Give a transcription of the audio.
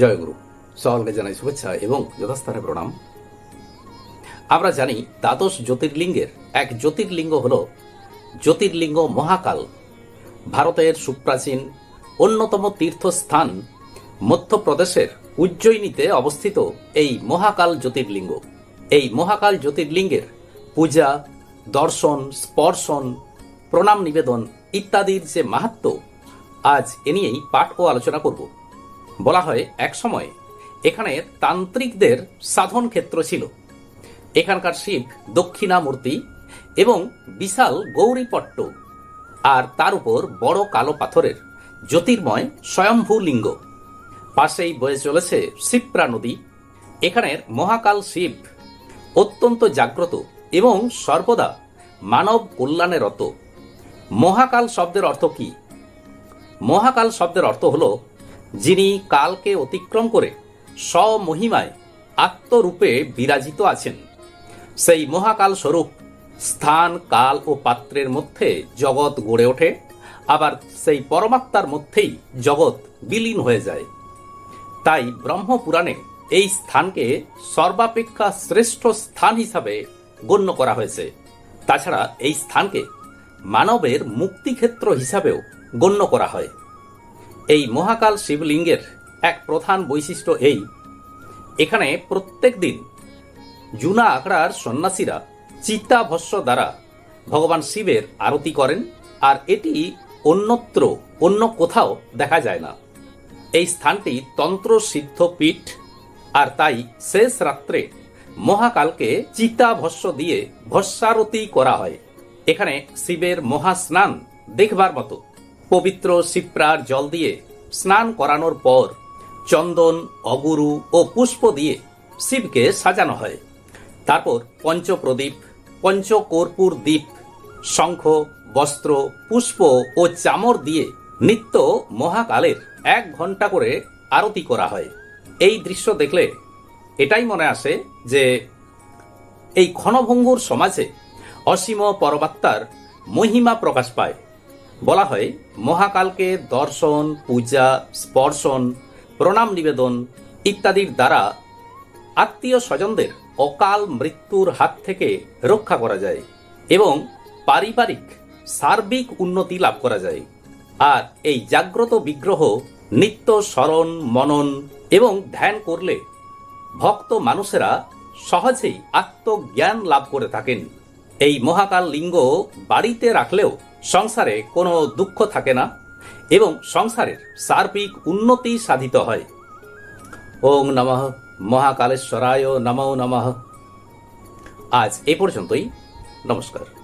জয়গুরু সকলকে জানাই শুভেচ্ছা এবং যথাস্থানে প্রণাম। আমরা জানি দ্বাদশ জ্যোতির্লিঙ্গের এক জ্যোতির্লিঙ্গ হল জ্যোতির্লিঙ্গ মহাকাল। ভারতের সুপ্রাচীন অন্যতম তীর্থস্থান মধ্যপ্রদেশের উজ্জয়িনীতে অবস্থিত এই মহাকাল জ্যোতির্লিঙ্গ। এই মহাকাল জ্যোতির্লিঙ্গের পূজা, দর্শন, স্পর্শন, প্রণাম নিবেদন ইত্যাদির যে মাহাত্ম, আজ এ নিয়েই পাঠ ও আলোচনা করব। বলা হয় একসময় এখানে তান্ত্রিকদের সাধন ক্ষেত্র ছিল। এখানকার শিব দক্ষিণামূর্তি এবং বিশাল গৌরীপট্ট আর তার উপর বড় কালো পাথরের জ্যোতির্ময় স্বয়ম্ভু লিঙ্গ। পাশেই বয়ে চলেছে শিপ্রা নদী। এখানের মহাকাল শিব অত্যন্ত জাগ্রত এবং সর্বদা মানব কল্যাণে রত। মহাকাল শব্দের অর্থ কি? মহাকাল শব্দের অর্থ হল যিনি কালকে অতিক্রম করে স্বমহিমায় আত্মরূপে বিরাজিত আছেন। সেই মহাকাল স্বরূপ স্থান, কাল ও পাত্রের মধ্যে জগৎ গড়ে ওঠে, আবার সেই পরমাত্মার মধ্যেই জগৎ বিলীন হয়ে যায়। তাই ব্রহ্মপুরাণে এই স্থানকে সর্বাপেক্ষা শ্রেষ্ঠ স্থান হিসাবে গণ্য করা হয়েছে। তাছাড়া এই স্থানকে মানবের মুক্তিক্ষেত্র হিসাবেও গণ্য করা হয়। এই মহাকাল শিবলিঙ্গের এক প্রধান বৈশিষ্ট্য এই। এখানে প্রত্যেক দিন জুনা আখড়ার সন্ন্যাসীরা চিত্তাভস্য দ্বারা ভগবান শিবের আরতি করেন, আর এটি অন্যত্র, অন্য কোথাও দেখা যায় না। এই স্থানটি তন্ত্র সিদ্ধ পীঠ আর তাই শেষ রাত্রে মহাকালকে চিতাভস্য দিয়ে ভস্যারতি করা হয়। এখানে শিবের মহাস্নান দেখবার মতো। পবিত্র শিপ্রার জল দিয়ে স্নান করানোর পর চন্দন, অগুরু ও পুষ্প দিয়ে শিবকে সাজানো হয়। তারপর পঞ্চপ্রদীপ, পঞ্চকর্পূর দ্বীপ, শঙ্খ, বস্ত্র, পুষ্প ও চামর দিয়ে নিত্য মহাকালের এক ঘণ্টা করে আরতি করা হয়। এই দৃশ্য দেখলে এটাই মনে আসে যে এই ক্ষণভঙ্গুর সমাজে অসীম পরমাত্মার মহিমা প্রকাশ পায়। বলা হয়, মহাকালকে দর্শন, পূজা, স্পর্শন, প্রণাম নিবেদন ইত্যাদির দ্বারা আত্মীয় স্বজনদের অকাল মৃত্যুর হাত থেকে রক্ষা করা যায় এবং পারিবারিক সার্বিক উন্নতি লাভ করা যায়। আর এই জাগ্রত বিগ্রহ নিত্য স্মরণ, মনন এবং ধ্যান করলে ভক্ত মানুষেরা সহজেই আত্মজ্ঞান লাভ করে থাকেন। এই মহাকাল লিঙ্গ বাড়িতে রাখলেও সংসারে কোনো দুঃখ থাকে না এবং সংসারের সার্বিক উন্নতি সাধিত হয়। ওং নমঃ মহাকালেশ্বরায় নমো নমঃ। আজ এ পর্যন্তই। নমস্কার।